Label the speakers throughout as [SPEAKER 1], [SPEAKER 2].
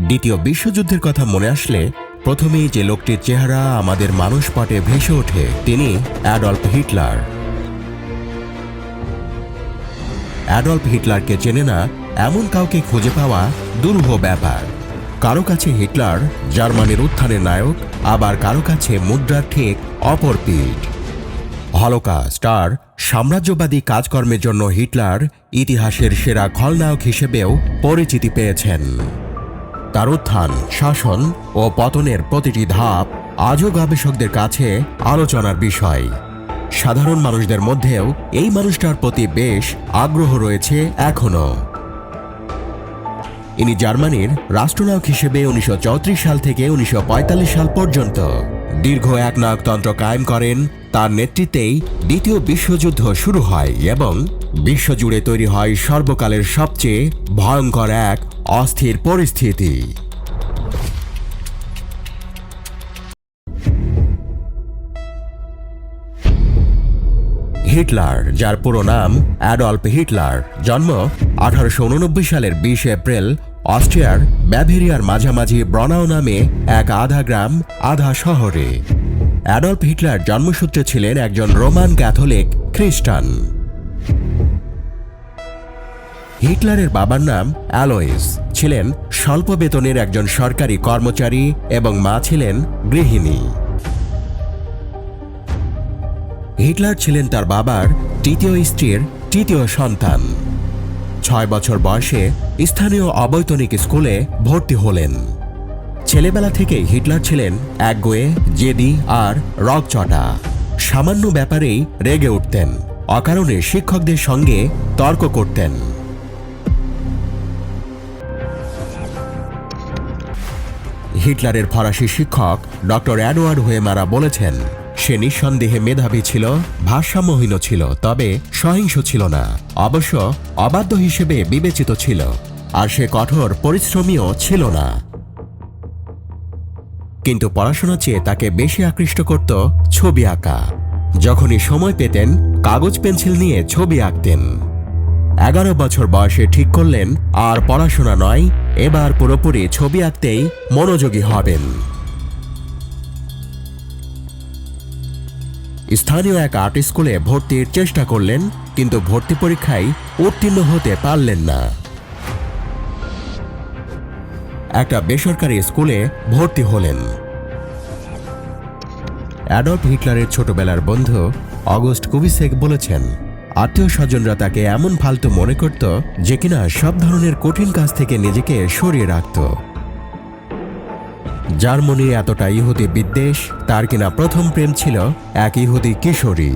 [SPEAKER 1] দ্বিতীয় বিশ্বযুদ্ধের কথা মনে আসলে প্রথমেই যে লোকটির চেহারা আমাদের মানুষ পটে ভেসে ওঠে, তিনি অ্যাডলফ হিটলার। অ্যাডলফ হিটলারকে চেনে না, এমন কাউকে খুঁজে পাওয়া দুরূহ ব্যাপার। কারও কাছে হিটলার, জার্মানির উত্থানের নায়ক, আবার কারও কাছে মুদ্রার ঠিক অপর পিঠ। হলোকাস্ট আর সাম্রাজ্যবাদী কাজকর্মের জন্য হিটলার ইতিহাসের সেরা খলনায়ক হিসেবেও পরিচিতি পেয়েছেন। তার উত্থান শাসন ও পতনের প্রতিটি ধাপ আজও গবেষকদের কাছে আলোচনার বিষয়। সাধারণ মানুষদের মধ্যেও এই মানুষটার প্রতি বেশ আগ্রহ রয়েছে এখনও। ইনি জার্মানির রাষ্ট্রনায়ক হিসেবে উনিশশো চৌত্রিশ সাল থেকে উনিশশো পঁয়তাল্লিশ সাল পর্যন্ত দীর্ঘ এক নায়কতন্ত্র কায়েম করেন। তার নেতৃত্বেই দ্বিতীয় বিশ্বযুদ্ধ শুরু হয় এবং বিশ্বজুড়ে তৈরি হয় সর্বকালের সবচেয়ে ভয়ঙ্কর এক অস্থির পরিস্থিতি। হিটলার, যার পুরো নাম অ্যাডলফ হিটলার, জন্ম আঠারোশো উননব্বই সালের বিশ এপ্রিল, অস্ট্রিয়ার ব্যাভেরিয়ার মাঝামাঝি ব্রনাও নামে এক আধা গ্রাম, আধা শহরে। অ্যাডলফ হিটলার জন্মসূত্রে ছিলেন একজন রোমান ক্যাথলিক খ্রিস্টান। হিটলারের বাবার নাম অ্যালোয়েস। ছিলেন স্বল্প বেতনের একজন সরকারি কর্মচারী এবং মা ছিলেন গৃহিণী। হিটলার ছিলেন তার বাবার তৃতীয় স্ত্রীর তৃতীয় সন্তান। ছয় বছর বয়সে স্থানীয় অবৈতনিক স্কুলে ভর্তি হলেন। ছেলেবেলা থেকে হিটলার ছিলেন একগোয়ে, জেদি আর রকচটা সামান্য ব্যাপারেই রেগে উঠতেন। অকারণে শিক্ষকদের সঙ্গে তর্ক করতেন। হিটলারের ফরাসি শিক্ষক ডক্টর অ্যাডওয়ার্ড হোয়েমারা বলেছেন, সে নিঃসন্দেহে মেধাবী ছিল, ভারসাম্যহীন ছিল, তবে সহিংস ছিল না। অবশ্য অবাধ্য হিসেবে বিবেচিত ছিল, আর সে কঠোর পরিশ্রমীও ছিল না। কিন্তু পড়াশোনা চেয়ে তাকে বেশি আকৃষ্ট করত ছবি আঁকা। যখনই সময় পেতেন, কাগজ পেন্সিল নিয়ে ছবি আঁকতেন। এগারো বছর বয়সে ঠিক করলেন, আর পড়াশোনা নয় এবার পুরোপুরি ছবি আঁকতেই মনোযোগী হবেন। স্থানীয় এক আর্ট স্কুলে ভর্তির চেষ্টা করলেন, কিন্তু ভর্তি পরীক্ষায় উত্তীর্ণ হতে পারলেন না। একটা বেসরকারি স্কুলে ভর্তি হলেন। অ্যাডলফ হিটলারের ছোটবেলার বন্ধু অগস্ট কুবিসেক বলেছেন আত্মীয় স্বজনরা তাকে এমন ফালতু মনে করত যে কিনা সব ধরনের কঠিন কাজ থেকে নিজেকে সরিয়ে রাখত। যার মনে এতটা ইহুদি বিদ্বেষ, তার কিনা প্রথম প্রেম ছিল এক ইহুদি কিশোরী।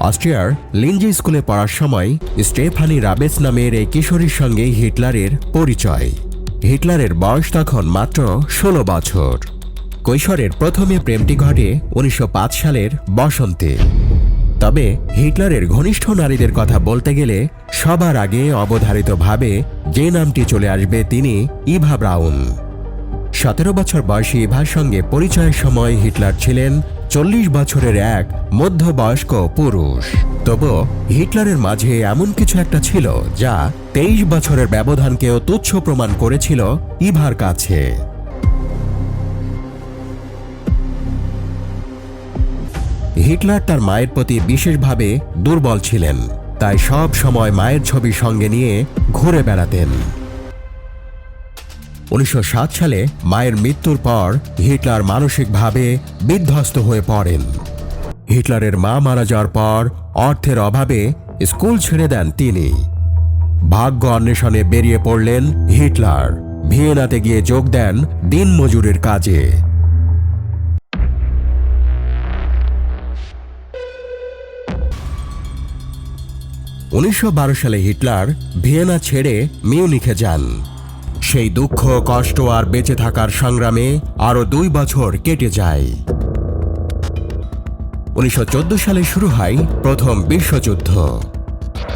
[SPEAKER 1] অস্ট্রিয়ার লিঞ্জি স্কুলে পড়ার সময় স্টেফানি রাবেস নামের এই কিশোরীর সঙ্গে হিটলারের পরিচয়। হিটলারের বয়স তখন মাত্র ষোলো বছর। কৈশোরের প্রথমে প্রেমটি ঘটে উনিশশো পাঁচ সালের বসন্তে। তবে হিটলারের ঘনিষ্ঠ নারীদের কথা বলতে গেলে সবার আগে অবধারিতভাবে যে নামটি চলে আসবে তিনি ইভা ব্রাউন। সতেরো বছর বয়সী ইভার সঙ্গে পরিচয়ের সময় হিটলার ছিলেন চল্লিশ বছরের এক মধ্যবয়স্ক পুরুষ। তবু হিটলারের মাঝে এমন কিছু একটা ছিল যা তেইশ বছরের ব্যবধানকেও তুচ্ছ প্রমাণ করেছিল ইভার কাছে। হিটলার তার মায়ের প্রতি বিশেষভাবে দুর্বল ছিলেন। তাই সব সময় মায়ের ছবি সঙ্গে নিয়ে ঘুরে বেড়াতেন। উনিশশো সাত সালে মায়ের মৃত্যুর পর হিটলার মানসিকভাবে বিধ্বস্ত হয়ে পড়েন। হিটলারের মা মারা যাওয়ার পর অর্থের অভাবে স্কুল ছেড়ে দেন তিনি। ভাগ্য অন্বেষণে বেরিয়ে পড়লেন হিটলার। ভিয়েনাতে গিয়ে যোগ দেন দিনমজুরের কাজে। উনিশশো বারো সালে হিটলার ভিয়েনা ছেড়ে মিউনিখে যান। সেই দুঃখ, কষ্ট আর বেঁচে থাকার সংগ্রামে আরও দুই বছর কেটে যায়। উনিশশো চোদ্দ সালে শুরু হয় প্রথম বিশ্বযুদ্ধ।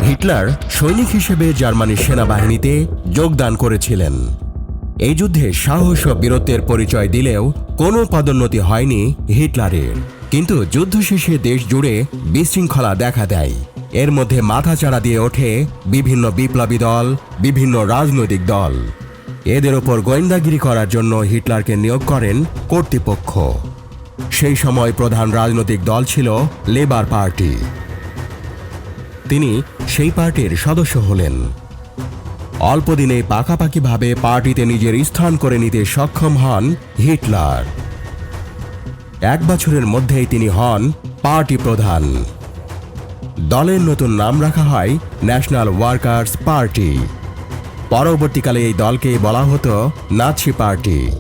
[SPEAKER 1] হিটলার সৈনিক হিসেবে জার্মানির সেনাবাহিনীতে যোগদান করেছিলেন। এই যুদ্ধে সাহস ও বীরত্বের পরিচয় দিলেও কোনো পদোন্নতি হয়নি হিটলারের। কিন্তু যুদ্ধ শেষে দেশ জুড়ে বিশৃঙ্খলা দেখা দেয়। এর মধ্যে মাথাচাড়া দিয়ে ওঠে বিভিন্ন বিপ্লবী দল, বিভিন্ন রাজনৈতিক দল। এদের ওপর গোয়েন্দাগিরি করার জন্য হিটলারকে নিয়োগ করেন কর্তৃপক্ষ। সেই সময় প্রধান রাজনৈতিক দল ছিল লেবার পার্টি। তিনি সেই পার্টির সদস্য হলেন। অল্পদিনে পাকাপাকিভাবে পার্টিতে নিজের স্থান করে নিতে সক্ষম হন হিটলার। এক বছরের মধ্যেই তিনি হন পার্টি প্রধান। দলের নতুন নাম রাখা হয় ন্যাশনাল ওয়ার্কার্স পার্টি পরবর্তীকালে এই দলকে বলা হতো নাৎসি পার্টি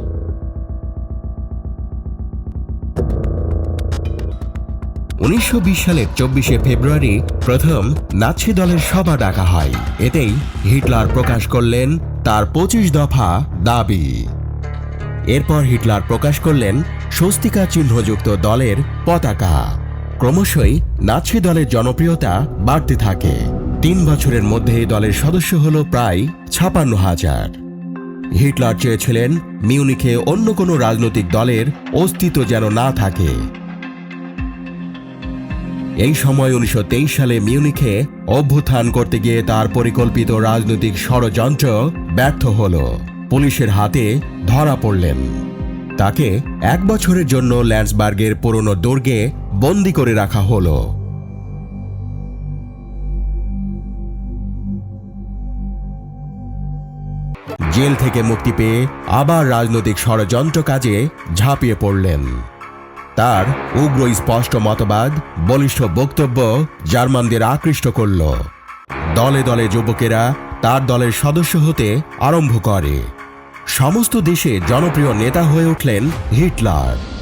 [SPEAKER 1] উনিশশো বিশ সালের চব্বিশে ফেব্রুয়ারি প্রথম নাৎসি দলের সভা ডাকা হয়। এতেই হিটলার প্রকাশ করলেন তার পঁচিশ দফা দাবি। এরপর হিটলার প্রকাশ করলেন স্বস্তিকা চিহ্নযুক্ত দলের পতাকা। ক্রমশই নাৎসি দলের জনপ্রিয়তা বাড়তে থাকে। তিন বছরের মধ্যে দলের সদস্য হল প্রায় ছাপান্ন হাজার। হিটলার চেয়েছিলেন মিউনিখে অন্য কোনো রাজনৈতিক দলের অস্তিত্ব যেন না থাকে। এই সময় উনিশশো তেইশ সালে মিউনিখে অভ্যুত্থান করতে গিয়ে তার পরিকল্পিত রাজনৈতিক ষড়যন্ত্র ব্যর্থ হল। পুলিশের হাতে ধরা পড়লেন। তাকে এক বছরের জন্য ল্যান্ডসবার্গের পুরনো দুর্গে বন্দি করে রাখা হলো। জেল থেকে মুক্তি পেয়ে আবার রাজনৈতিক ষড়যন্ত্র কাজে ঝাঁপিয়ে পড়লেন। তার উগ্র স্পষ্ট মতবাদ, বলিষ্ঠ বক্তব্য জার্মানদের আকৃষ্ট করল। দলে দলে যুবকেরা তার দলের সদস্য হতে আরম্ভ করে। সমস্ত দেশে জনপ্রিয় নেতা হয়ে উঠলেন হিটলার।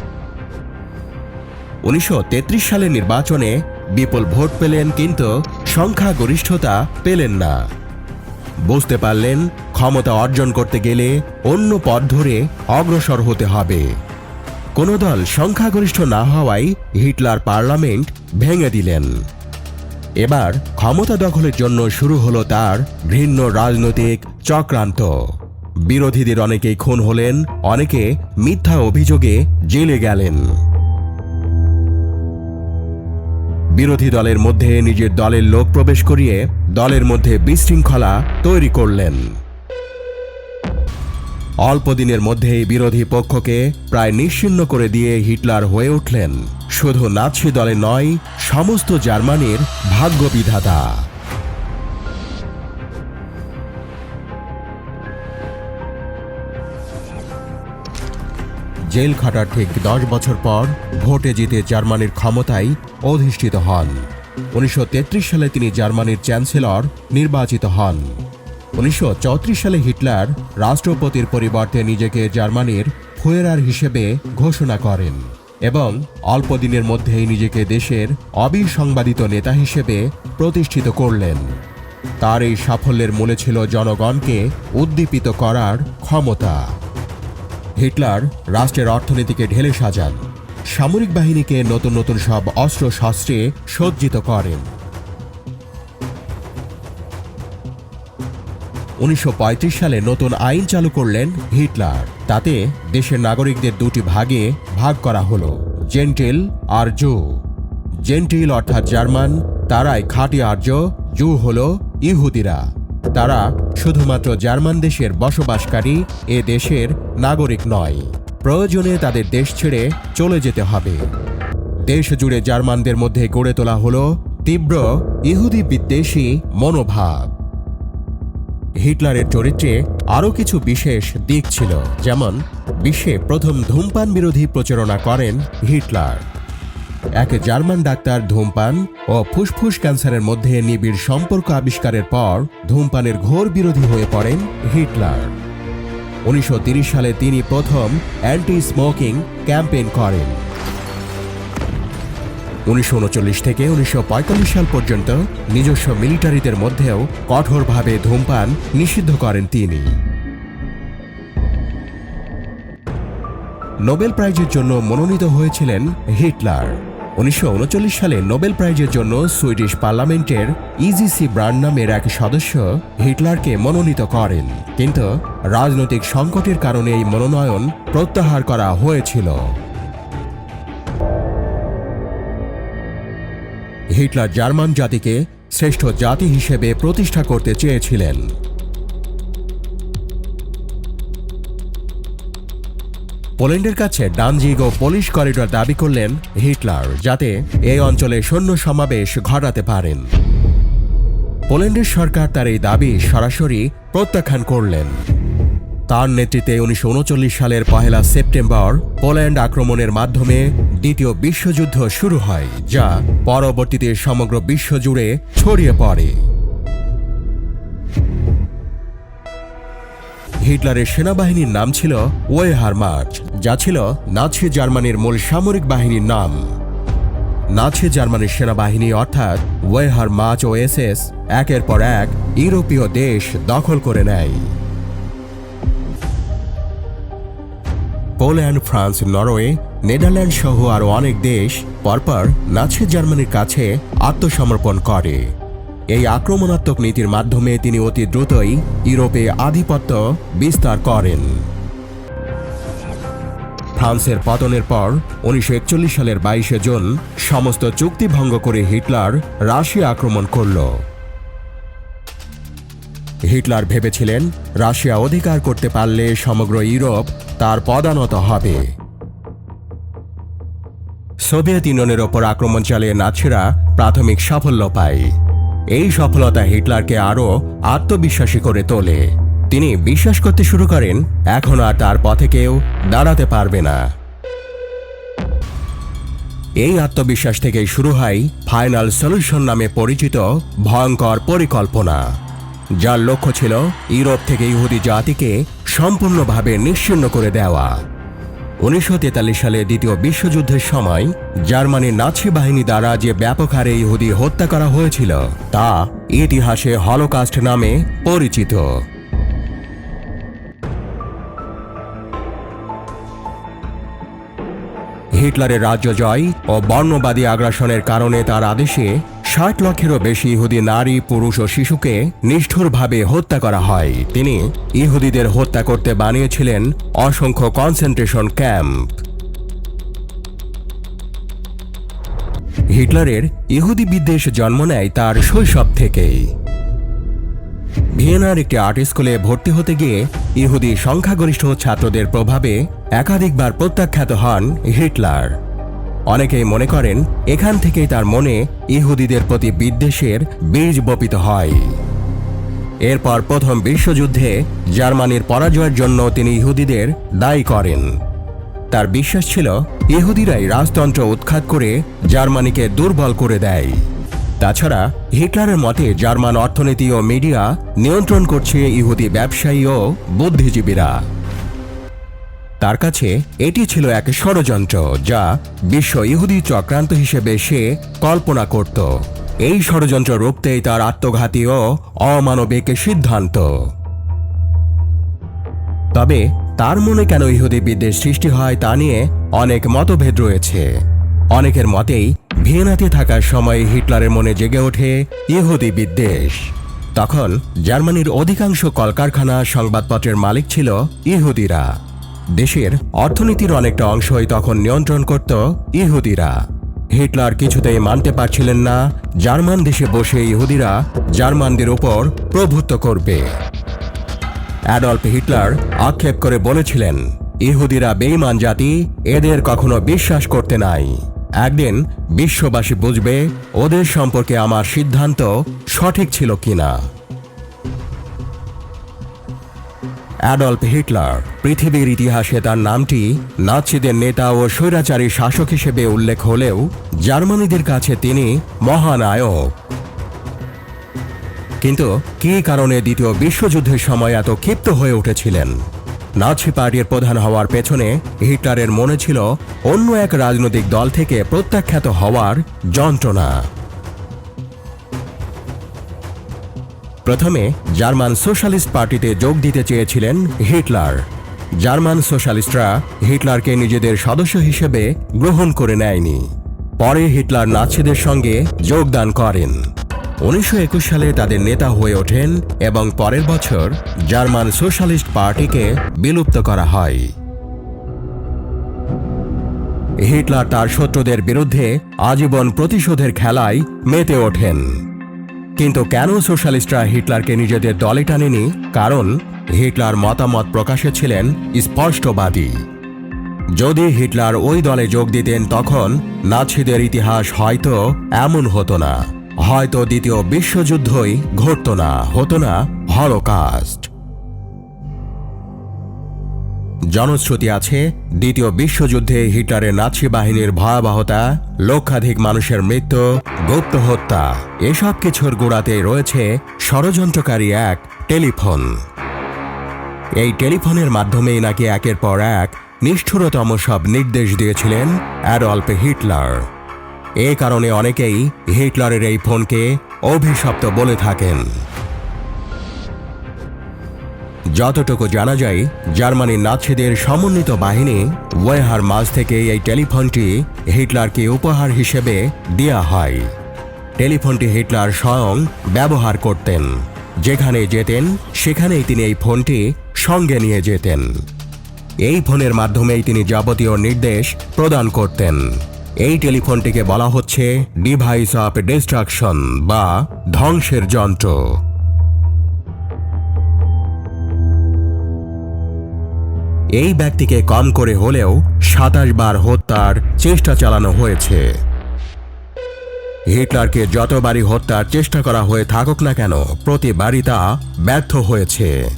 [SPEAKER 1] উনিশশো সালের নির্বাচনে বিপুল ভোট পেলেন কিন্তু সংখ্যাগরিষ্ঠতা পেলেন না। বুঝতে পারলেন, ক্ষমতা অর্জন করতে গেলে অন্য পথ ধরে অগ্রসর হতে হবে। কোনো দল সংখ্যাগরিষ্ঠ না হওয়ায় হিটলার পার্লামেন্ট ভেঙে দিলেন। এবার ক্ষমতা দখলের জন্য শুরু হলো তার ঘৃণ্য রাজনৈতিক চক্রান্ত। বিরোধীদের অনেকেই খুন হলেন, অনেকে মিথ্যা অভিযোগে জেলে গেলেন। বিরোধী দলের মধ্যে নিজের দলের লোক প্রবেশ করিয়ে দলের মধ্যে বিশৃঙ্খলা তৈরি করলেন। অল্প দিনের মধ্যেই বিরোধী পক্ষকে প্রায় নিশ্চিন্ন করে দিয়ে হিটলার হয়ে উঠলেন। শুধু নাৎসি দলে নয়, সমস্ত জার্মানির ভাগ্য জেল খাটার ঠিক দশ বছর পর ভোটে জিতে জার্মানির ক্ষমতায় অধিষ্ঠিত হন। উনিশশো তেত্রিশ সালে তিনি জার্মানির চ্যান্সেলর নির্বাচিত হন। উনিশশো চৌত্রিশ সালে হিটলার রাষ্ট্রপতির পরিবর্তে নিজেকে জার্মানির ফুয়েরার হিসেবে ঘোষণা করেন এবং অল্প দিনের মধ্যেই নিজেকে দেশের অবিসংবাদিত নেতা হিসেবে প্রতিষ্ঠিত করলেন। তার এই সাফল্যের মূলে ছিল জনগণকে উদ্দীপিত করার ক্ষমতা। হিটলার রাষ্ট্রের অর্থনীতিকে ঢেলে সাজান। সামরিক বাহিনীকে নতুন নতুন সব অস্ত্র শস্ত্রে সজ্জিত করেন। উনিশশো পঁয়ত্রিশ সালে নতুন আইন চালু করলেন হিটলার। তাতে দেশের নাগরিকদের দুটি ভাগে ভাগ করা হলো, জেন্টেল আর জু। জেন্টিল অর্থাৎ জার্মান, তারাই খাঁটি আর্য, জু হল ইহুদিরা। তারা শুধুমাত্র জার্মান দেশের বসবাসকারী এ দেশের নাগরিক নয়। প্রয়োজনে তাদের দেশ ছেড়ে চলে যেতে হবে। দেশ জুড়ে জার্মানদের মধ্যে গড়ে তোলা হল তীব্র ইহুদি বিদ্বেষী মনোভাব। হিটলারের চরিত্রে আরও কিছু বিশেষ দিক ছিল, যেমন বিশ্বে প্রথম ধূমপান বিরোধী প্রচারণা করেন হিটলার। এক জার্মান ডাক্তার ধূমপান ও ফুসফুস ক্যান্সারের মধ্যে নিবিড় সম্পর্ক আবিষ্কারের পর ধূমপানের ঘোর বিরোধী হয়ে পড়েন হিটলার। উনিশশো সালে তিনি প্রথম অ্যান্টি স্মোকিং ক্যাম্পেইন করেন। উনিশশো উনচল্লিশ থেকে উনিশশো পঁয়তাল্লিশ সাল পর্যন্ত নিজস্ব মিলিটারিদের মধ্যেও কঠোরভাবে ধূমপান নিষিদ্ধ করেন তিনি। নোবেল প্রাইজের জন্য মনোনীত হয়েছিলেন হিটলার। উনিশশো উনচল্লিশ সালে নোবেল প্রাইজের জন্য সুইডিশ পার্লামেন্টের ইজিসি ব্রান্ড নামের এক সদস্য হিটলারকে মনোনীত করেন। কিন্তু রাজনৈতিক সংকটের কারণে এই মনোনয়ন প্রত্যাহার করা হয়েছিল। হিটলার জার্মান জাতিকে শ্রেষ্ঠ জাতি হিসেবে প্রতিষ্ঠা করতে চেয়েছিলেন। পোল্যান্ডের কাছে ডানজিগ ও পোলিশ করিডর দাবি করলেন হিটলার, যাতে এই অঞ্চলে সৈন্য সমাবেশ ঘটাতে পারেন। পোল্যান্ডের সরকার তার এই দাবি সরাসরি প্রত্যাখ্যান করলেন। তার নেতৃত্বে উনিশশো উনচল্লিশ সালের পহেলা সেপ্টেম্বর পোল্যান্ড আক্রমণের মাধ্যমে দ্বিতীয় বিশ্বযুদ্ধ শুরু হয়, যা পরবর্তীতে সমগ্র বিশ্ব জুড়ে ছড়িয়ে পড়ে। হিটলারের সেনাবাহিনীর নাম ছিল ওয়েহার মার্চ, যা ছিল নাৎসি জার্মানির মূল সামরিক বাহিনীর নাম। নাৎসি জার্মানির সেনাবাহিনী অর্থাৎ ওয়েহার মার্চ ও এসএস একের পর এক ইউরোপীয় দেশ দখল করে নেয়। পোল্যান্ড, ফ্রান্স, নরওয়ে, নেদারল্যান্ড সহ আরও অনেক দেশ পরপর নাৎসি জার্মানির কাছে আত্মসমর্পণ করে। এই আক্রমণাত্মক নীতির মাধ্যমে তিনি অতি দ্রুতই ইউরোপে আধিপত্য বিস্তার করেন। ফ্রান্সের পতনের পর উনিশশো একচল্লিশ সালের বাইশে জুন সমস্ত চুক্তি ভঙ্গ করে হিটলার রাশিয়া আক্রমণ করল। হিটলার ভেবেছিলেন রাশিয়া অধিকার করতে পারলে সমগ্র ইউরোপ তার পদানত হবে। সোভিয়েত ইউনিয়নের ওপর আক্রমণ চালিয়ে নাৎসিরা প্রাথমিক সাফল্য পায়। এই সফলতা হিটলারকে আরও আত্মবিশ্বাসী করে তোলে। তিনি বিশ্বাস করতে শুরু করেন, এখন আর তার পথে কেউ দাঁড়াতে পারবে না। এই আত্মবিশ্বাস থেকেই শুরু হয় ফাইনাল সলিউশন নামে পরিচিত ভয়ঙ্কর পরিকল্পনা, যার লক্ষ্য ছিল ইউরোপ থেকে ইহুদি জাতিকে সম্পূর্ণভাবে নিশ্চিহ্ন করে দেওয়া। উনিশশো তেতাল্লিশ সালে দ্বিতীয় বিশ্বযুদ্ধের সময় জার্মানির নাৎসি বাহিনী দ্বারা যে ব্যাপক হারে ইহুদি হত্যা করা হয়েছিল, তা ইতিহাসে হলোকাস্ট নামে পরিচিত। হিটলারের রাজ্য জয় ও বর্ণবাদী আগ্রাসনের কারণে তার আদেশে ষাট লক্ষেরও বেশি ইহুদি নারী, পুরুষ ও শিশুকে নিষ্ঠুরভাবে হত্যা করা হয়। তিনি ইহুদিদের হত্যা করতে বানিয়েছিলেন অসংখ্য কনসেন্ট্রেশন ক্যাম্প। হিটলারের ইহুদি বিদ্বেষ জন্ম নেয় তার শৈশব থেকেই। ভিয়েনার একটি আর্ট স্কুলে ভর্তি হতে গিয়ে ইহুদি সংখ্যাগরিষ্ঠ ছাত্রদের প্রভাবে একাধিকবার প্রত্যাখ্যাত হন হিটলার। অনেকেই মনে করেন এখান থেকেই তার মনে ইহুদিদের প্রতি বিদ্বেষের বীজ বপিত হয়। এরপর প্রথম বিশ্বযুদ্ধে জার্মানির পরাজয়ের জন্য তিনি ইহুদিদের দায়ী করেন। তার বিশ্বাস ছিল ইহুদিরাই রাজতন্ত্র উৎখাত করে জার্মানিকে দুর্বল করে দেয়। তাছাড়া হিটলারের মতে জার্মান অর্থনীতি ও মিডিয়া নিয়ন্ত্রণ করছে ইহুদি ব্যবসায়ী ও বুদ্ধিজীবীরা। তার কাছে এটি ছিল এক ষড়যন্ত্র যা বিশ্ব ইহুদি চক্রান্ত হিসেবে সে কল্পনা করত। এই ষড়যন্ত্র রুখতেই তার আত্মঘাতী ও অমানবিক সিদ্ধান্ত। তবে তার মনে কেন ইহুদি বিদ্বেষ সৃষ্টি হয় তা নিয়ে অনেক মতভেদ রয়েছে। অনেকের মতেই ভিয়েনাতে থাকার সময় হিটলারের মনে জেগে ওঠে ইহুদি বিদ্বেষ। তখন জার্মানির অধিকাংশ কলকারখানা সংবাদপত্রের মালিক ছিল ইহুদিরা। দেশের অর্থনীতির অনেকটা অংশই তখন নিয়ন্ত্রণ করত ইহুদিরা। হিটলার কিছুতেই মানতে পারছিলেন না, জার্মান দেশে বসে ইহুদিরা জার্মানদের উপর প্রভুত্ব করবে। অ্যাডলফ হিটলার আক্ষেপ করে বলেছিলেন, ইহুদিরা বেইমান জাতি, এদের কখনো বিশ্বাস করতে নাই। একদিন বিশ্ববাসী বুঝবে ওদের সম্পর্কে আমার সিদ্ধান্ত সঠিক ছিল কিনা। অ্যাডলফ হিটলার, পৃথিবীর ইতিহাসে তার নামটি নাৎসিদের নেতা ও স্বৈরাচারী শাসক হিসেবে উল্লেখ হলেও জার্মানিদের কাছে তিনি মহানায়ক। কিন্তু কী কারণে দ্বিতীয় বিশ্বযুদ্ধের সময় এত ক্ষিপ্ত হয়ে উঠেছিলেন? নাৎসি পার্টির প্রধান হওয়ার পেছনে হিটলারের মনে ছিল অন্য এক রাজনৈতিক দল থেকে প্রত্যাখ্যাত হওয়ার যন্ত্রণা। প্রথমে জার্মান সোশ্যালিস্ট পার্টিতে যোগ দিতে চেয়েছিলেন হিটলার। জার্মান সোশ্যালিস্টরা হিটলারকে নিজেদের সদস্য হিসেবে গ্রহণ করে নেয়নি। পরে হিটলার নাৎসিদের সঙ্গে যোগদান করেন। উনিশশো একুশ সালে তাদের নেতা হয়ে ওঠেন এবং পরের বছর জার্মান সোশ্যালিস্ট পার্টিকে বিলুপ্ত করা হয়। হিটলার তার শত্রুদের বিরুদ্ধে আজীবন প্রতিশোধের খেলায় মেতে ওঠেন। কিন্তু কেন সোশ্যালিস্টরা হিটলারকে নিজেদের দলে টানেনি? কারণ হিটলার মতামত প্রকাশে ছিলেন স্পষ্টবাদী। যদি হিটলার ওই দলে যোগ দিতেন, তখন নাছিদের ইতিহাস হয়তো এমন হতো না। হয়তো দ্বিতীয় বিশ্বযুদ্ধই ঘটত না, হতো না হলোকাস্ট। জনশ্রুতি আছে, দ্বিতীয় বিশ্বযুদ্ধে হিটলারের নাৎসি বাহিনীর ভয়াবহতা, লক্ষাধিক মানুষের মৃত্যু, গুপ্ত হত্যা, এসব কিছুর গোড়াতে রয়েছে ষড়যন্ত্রকারী এক টেলিফোন। এই টেলিফোনের মাধ্যমেই নাকি একের পর এক নিষ্ঠুরতম সব নির্দেশ দিয়েছিলেন অ্যাডলফ হিটলার। এ কারণে অনেকেই হিটলারের এই ফোনকে অভিশপ্ত বলে থাকেন। যতটুকু জানা যায় জার্মানির নাৎসিদের সমন্বিত বাহিনী ওয়েহার মাঝ থেকে এই টেলিফোনটি হিটলারকে উপহার হিসেবে দেয়া হয়। টেলিফোনটি হিটলার স্বয়ং ব্যবহার করতেন। যেখানে যেতেন, সেখানেই তিনি এই ফোনটি সঙ্গে নিয়ে যেতেন। এই ফোনের মাধ্যমেই তিনি যাবতীয় নির্দেশ প্রদান করতেন। এই টেলিফোনটিকে বলা হচ্ছে ডিভাইস অফ ডিস্ট্রাকশন বা ধ্বংসের যন্ত্র। এই ব্যক্তিকে কম করে হলেও সাতাশ বার হত্যার চেষ্টা চালানো হয়েছে। হিটলারকে যতবারই হত্যার চেষ্টা করা হয়ে থাকুক না কেন, প্রতিবারই তা ব্যর্থ হয়েছে।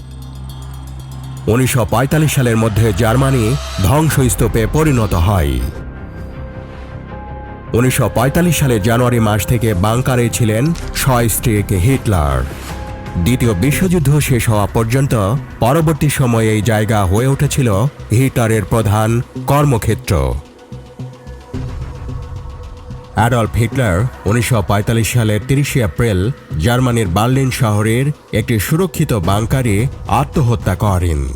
[SPEAKER 1] উনিশশো পঁয়তাল্লিশ সালের মধ্যে জার্মানি ধ্বংসস্তূপে পরিণত হয়। উনিশশো সালে জানুয়ারি মাস থেকে বাংকারে ছিলেন স্ট্রিক হিটলার। দ্বিতীয় বিশ্বযুদ্ধ শেষ হওয়া পর্যন্ত পরবর্তী সময়ে এই জায়গা হয়ে উঠেছিল হিটলারের প্রধান কর্মক্ষেত্র। অ্যাডলফ হিটলার উনিশশো পঁয়তাল্লিশ সালের তিরিশে এপ্রিল জার্মানির বার্লিন শহরের একটি সুরক্ষিত বাংকারে আত্মহত্যা করেন।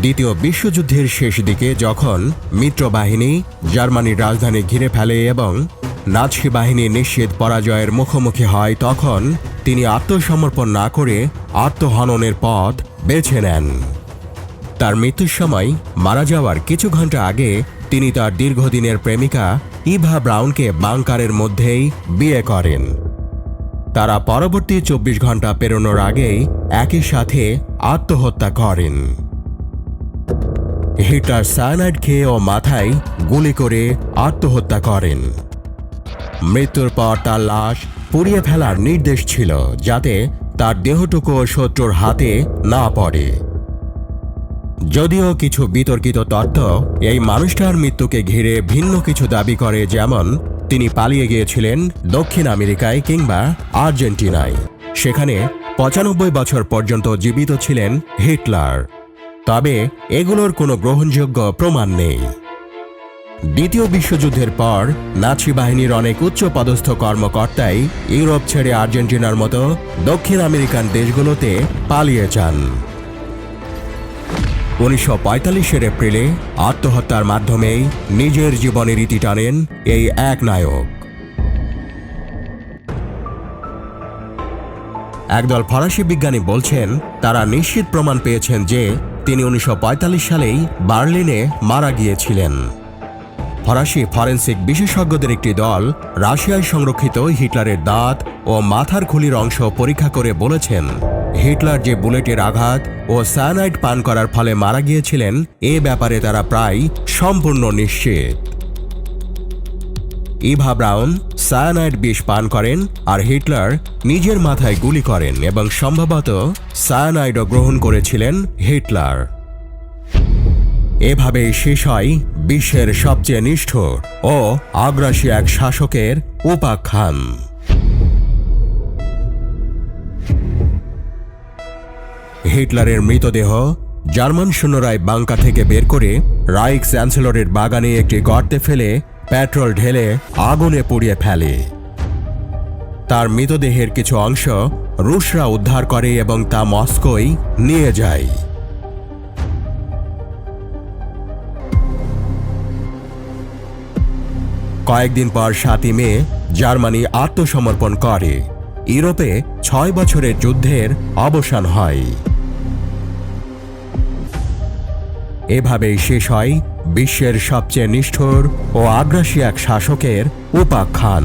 [SPEAKER 1] দ্বিতীয় বিশ্বযুদ্ধের শেষ দিকে যখন মিত্রবাহিনী জার্মানির রাজধানী ঘিরে ফেলে এবং নাৎসি বাহিনী নিশ্চিত পরাজয়ের মুখোমুখি হয় তখন তিনি আত্মসমর্পণ না করে আত্মহননের পথ বেছে নেন। তার মৃত্যুর সময় মারা যাওয়ার কিছু ঘণ্টা আগে তিনি তার দীর্ঘদিনের প্রেমিকা ইভা ব্রাউনকে বাংকারের মধ্যেই বিয়ে করেন। তারা পরবর্তী চব্বিশ ঘণ্টা পেরোনোর আগেই একই সাথে আত্মহত্যা করেন। হিটলার সায়ানাইড খেয়ে ও মাথায় গুলি করে আত্মহত্যা করেন। মৃত্যুর পর তার লাশ পুড়িয়ে ফেলার নির্দেশ ছিল যাতে তার দেহটুকু শত্রুর হাতে না পড়ে। যদিও কিছু বিতর্কিত তথ্য এই মানুষটার মৃত্যুকে ঘিরে ভিন্ন কিছু দাবি করে যেমন তিনি পালিয়ে গিয়েছিলেন দক্ষিণ আমেরিকায় কিংবা আর্জেন্টিনায়। সেখানে পঁচানব্বই বছর পর্যন্ত জীবিত ছিলেন হিটলার। তবে এগুলোর কোনো গ্রহণযোগ্য প্রমাণ নেই। দ্বিতীয় বিশ্বযুদ্ধের পর নাৎসি বাহিনীর অনেক উচ্চ পদস্থ কর্মকর্তাই ইউরোপ ছেড়ে আর্জেন্টিনার মতো দক্ষিণ আমেরিকান দেশগুলোতে পালিয়ে যান। উনিশশো পঁয়তাল্লিশের এপ্রিলে আত্মহত্যার মাধ্যমেই নিজের জীবনের ইতি টানেন এই এক নায়ক। একদল ফরাসি বিজ্ঞানী বলছেন, তারা নিশ্চিত প্রমাণ পেয়েছেন যে তিনি উনিশশো পঁয়তাল্লিশ সালেই বার্লিনে মারা গিয়েছিলেন। ফরাসি ফরেন্সিক বিশেষজ্ঞদের একটি দল রাশিয়ায় সংরক্ষিত হিটলারের দাঁত ও মাথার খুলির অংশ পরীক্ষা করে বলেছেন। হিটলার যে বুলেটের আঘাত ও সায়ানাইড পান করার ফলে মারা গিয়েছিলেন, এ ব্যাপারে তারা প্রায় সম্পূর্ণ নিশ্চিত। ইভা ব্রাউন সায়ানাইড বিষ পান করেন আর হিটলার নিজের মাথায় গুলি করেন এবং সম্ভবত সায়ানাইডও গ্রহণ করেছিলেন হিটলার। এভাবেই শেষ হয় বিশ্বের সবচেয়ে নিষ্ঠুর ও আগ্রাসী এক শাসকের উপাখ্যান। হিটলারের মৃতদেহ জার্মান সৈন্যরাই বাংকা থেকে বের করে রাইক চ্যান্সেলরের বাগানে একটি গর্তে ফেলে পেট্রোল ঢেলে আগুনে পুড়িয়ে ফেলে। তার মৃতদেহের কিছু অংশ রুশরা উদ্ধার করে এবং তা মস্কোয় নিয়ে যায়। কয়েকদিন পর সাতই মে জার্মানি আত্মসমর্পণ করে। ইউরোপে ছয় বছরের যুদ্ধের অবসান হয়। এভাবেই শেষ হয় বিশ্বের সবচেয়ে নিষ্ঠুর ও আগ্রাসী এক শাসকের উপাখ্যান।